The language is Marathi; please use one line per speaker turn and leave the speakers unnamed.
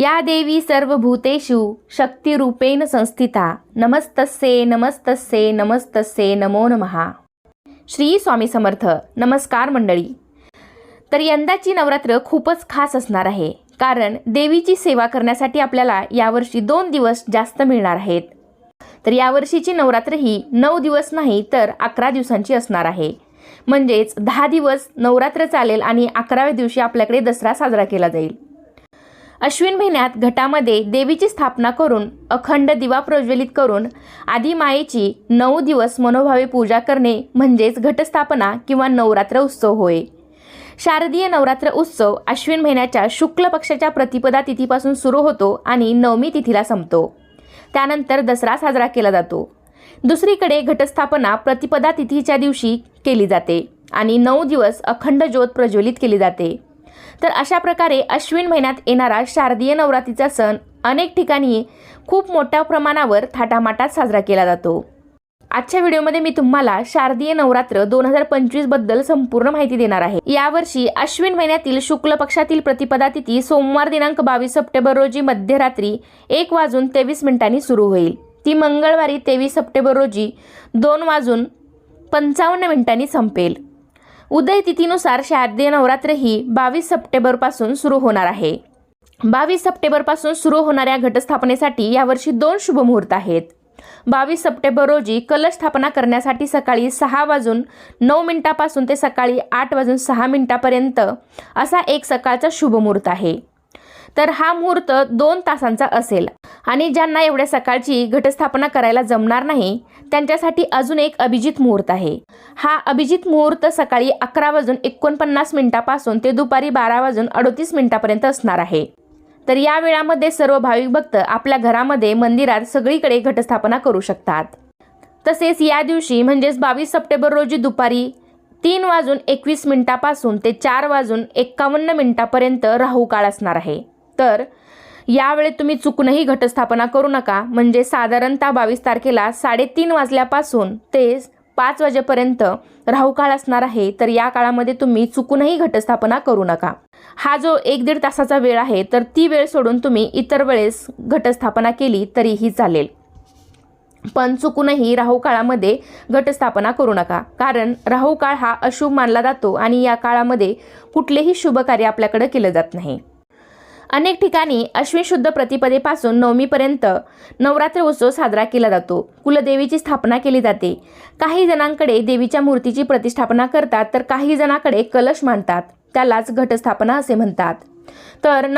या देवी सर्व भूतेषु शक्तिरूपेण संस्थिता। नमस्तस्ये नमस्तस्ये नमस्तस्ये नमो नमहा श्री स्वामी समर्थ नमस्कार मंडळी। तर यंदाची नवरात्र खूपच खास असणार आहे कारण देवीची सेवा करण्यासाठी आपल्याला यावर्षी दोन दिवस जास्त मिळणार आहेत. तर यावर्षीची नवरात्र ही नऊ दिवस नाही तर अकरा दिवसांची असणार आहे. म्हणजेच दहा दिवस नवरात्र चालेल आणि अकराव्या दिवशी आपल्याकडे दसरा साजरा केला जाईल. अश्विन महिन्यात घटामध्ये देवीची स्थापना करून अखंड दिवा प्रज्वलित करून आदी मायेची नऊ दिवस मनोभावे पूजा करणे म्हणजेच घटस्थापना किंवा नवरात्र उत्सव होय. शारदीय नवरात्र उत्सव अश्विन महिन्याच्या शुक्ल पक्षाच्या प्रतिपदा तिथीपासून सुरू होतो आणि नवमी तिथीला संपतो. त्यानंतर दसरा साजरा केला जातो. दुसरीकडे घटस्थापना प्रतिपदा तिथीच्या दिवशी केली जाते आणि नऊ दिवस अखंड ज्योत प्रज्वलित केली जाते. तर अशा प्रकारे अश्विन महिन्यात येणारा शारदीय नवरात्रीचा सण अनेक ठिकाणी खूप मोठ्या प्रमाणावर थाटामाटात साजरा केला जातो. आजच्या व्हिडिओमध्ये मी तुम्हाला शारदीय नवरात्र दोन हजार पंचवीसबद्दल संपूर्ण माहिती देणार आहे. यावर्षी अश्विन महिन्यातील शुक्ल पक्षातील प्रतिपदा तिथी सोमवार दिनांक बावीस सप्टेंबर रोजी मध्यरात्री एक वाजून तेवीस मिनिटांनी सुरू होईल. ती मंगळवारी तेवीस सप्टेंबर रोजी दोन वाजून पंचावन्न मिनिटांनी संपेल. उदय तिथीनुसार शारदीय नवरात्र ही बावीस सप्टेंबरपासून सुरू होणार आहे. बावीस सप्टेंबरपासून सुरू होणाऱ्या घटस्थापनेसाठी यावर्षी दोन शुभमुहूर्त आहेत. बावीस सप्टेंबर रोजी कलश स्थापना करण्यासाठी सकाळी सहा वाजून नऊ मिनिटापासून ते सकाळी आठ वाजून सहा मिनिटापर्यंत असा एक सकाळचा शुभमुहूर्त आहे. तर हा मुहूर्त दोन तासांचा असेल. आणि ज्यांना एवढ्या सकाळची घटस्थापना करायला जमणार नाही त्यांच्यासाठी अजून एक अभिजित मुहूर्त आहे. हा अभिजित मुहूर्त सकाळी अकरा वाजून एकोणपन्नास मिनिटापासून ते दुपारी बारा वाजून अडोतीस मिनिटापर्यंत असणार आहे. तर या वेळामध्ये सर्व भाविक भक्त आपल्या घरामध्ये मंदिरात सगळीकडे घटस्थापना करू शकतात. तसेच या दिवशी म्हणजेच बावीस सप्टेंबर रोजी दुपारी तीन वाजून एकवीस मिनिटापासून ते चार वाजून एक्कावन्न मिनिटापर्यंत राहू काळ असणार आहे. तर यावेळी तुम्ही चुकूनही घटस्थापना करू नका. म्हणजे साधारणतः बावीस तारखेला साडेतीन वाजल्यापासून ते पाच वाजेपर्यंत राहू काळ असणार आहे. तर या काळामध्ये तुम्ही चुकूनही घटस्थापना करू नका. हा जो एक दीड तासाचा वेळ आहे तर ती वेळ सोडून तुम्ही इतर वेळेस घटस्थापना केली तरीही चालेल. पण चुकूनही राहू काळामध्ये घटस्थापना करू नका. कारण राहू काळ हा अशुभ मानला जातो आणि या काळामध्ये कुठलेही शुभ कार्य आपल्याकडे केलं जात नाही. अनेक ठिकाणी अश्विन शुद्ध प्रतिपदेपासून नवमीपर्यंत नवरात्र उत्सव साजरा केला जातो. कुलदेवीची स्थापना केली जाते. काही जणांकडे देवीच्या मूर्तीची प्रतिष्ठापना करतात तर काही जणांकडे कलश मांडतात त्यालाच घटस्थापना असे म्हणतात. तर